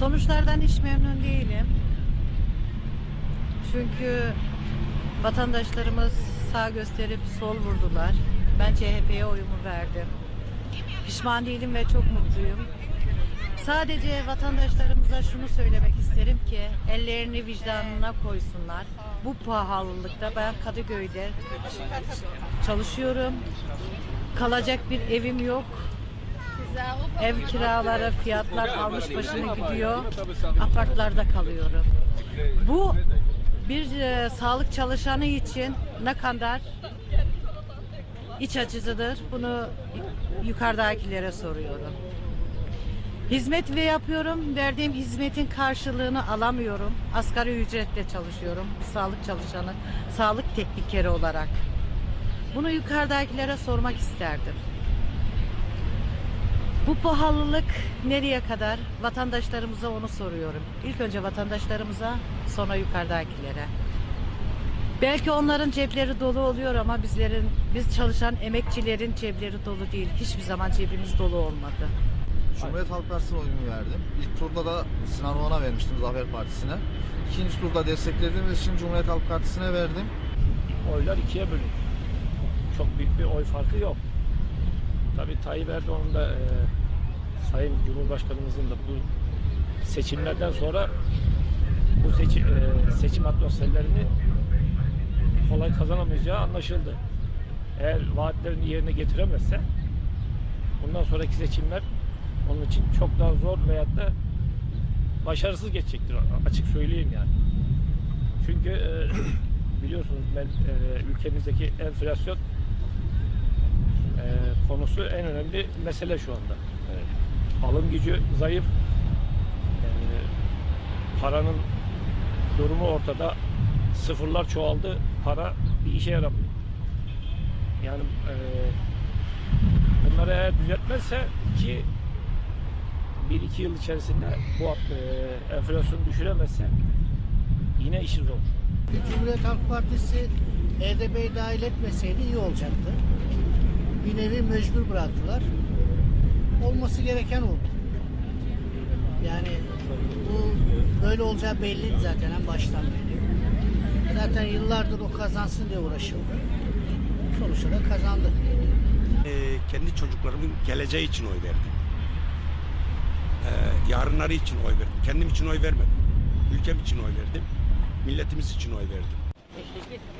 Sonuçlardan hiç memnun değilim. Çünkü vatandaşlarımız sağ gösterip sol vurdular. Ben CHP'ye oyumu verdim. Pişman değilim ve çok mutluyum. Sadece vatandaşlarımıza şunu söylemek isterim ki ellerini vicdanına koysunlar. Bu pahalılıkta ben Kadıköy'de çalışıyorum. Kalacak bir evim yok. Ev kiraları, fiyatlar almış başını gidiyor. Apartlarda kalıyorum. Bu bir e, sağlık çalışanı için ne kadar iç açıcıdır. Bunu yukarıdakilere soruyorum. Hizmet ve yapıyorum. Verdiğim hizmetin karşılığını alamıyorum. Asgari ücretle çalışıyorum. Sağlık çalışanı, sağlık teknikeri olarak. Bunu yukarıdakilere sormak isterdim. Bu pahalılık nereye kadar? Vatandaşlarımıza onu soruyorum. İlk önce vatandaşlarımıza, sonra yukarıdakilere. Belki onların cepleri dolu oluyor ama bizlerin, biz çalışan emekçilerin cepleri dolu değil. Hiçbir zaman cebimiz dolu olmadı. Cumhuriyet Halk Partisi'ne oyumu verdim. İlk turda da Sinan Oğan'a vermiştim Zafer Partisi'ne. İkinci turda desteklediğimiz için Cumhuriyet Halk Partisi'ne verdim. oylar ikiye bölündü. Çok büyük bir oy farkı yok. Tabii Tayyip Erdoğan'ın da e, Sayın Cumhurbaşkanımızın da bu seçimlerden sonra bu seçim, e, seçim atmosferlerini kolay kazanamayacağı anlaşıldı. Eğer vaatlerini yerine getiremezse bundan sonraki seçimler onun için çok daha zor veyahut da başarısız geçecektir açık söyleyeyim yani. Çünkü e, biliyorsunuz ben e, ülkemizdeki enflasyon e, konusu en önemli mesele şu anda. E, alım gücü zayıf. E, paranın durumu ortada. Sıfırlar çoğaldı. Para bir işe yaramıyor. Yani e, bunları eğer düzeltmezse ki bir iki yıl içerisinde bu e, enflasyonu düşüremezse yine işi zor. Cumhuriyet Halk Partisi HDP'yi dahil etmeseydi iyi olacaktı. Bir nevi mecbur bıraktılar olması gereken oldu. Yani bu böyle olacağı belli zaten en baştan beri. Zaten yıllardır o kazansın diye uğraşıldı. Sonuçta da kazandı. Ee, kendi çocuklarımın geleceği için oy verdim. Ee, yarınları için oy verdim. Kendim için oy vermedim. Ülkem için oy verdim. Milletimiz için oy verdim. Teşekkür ederim.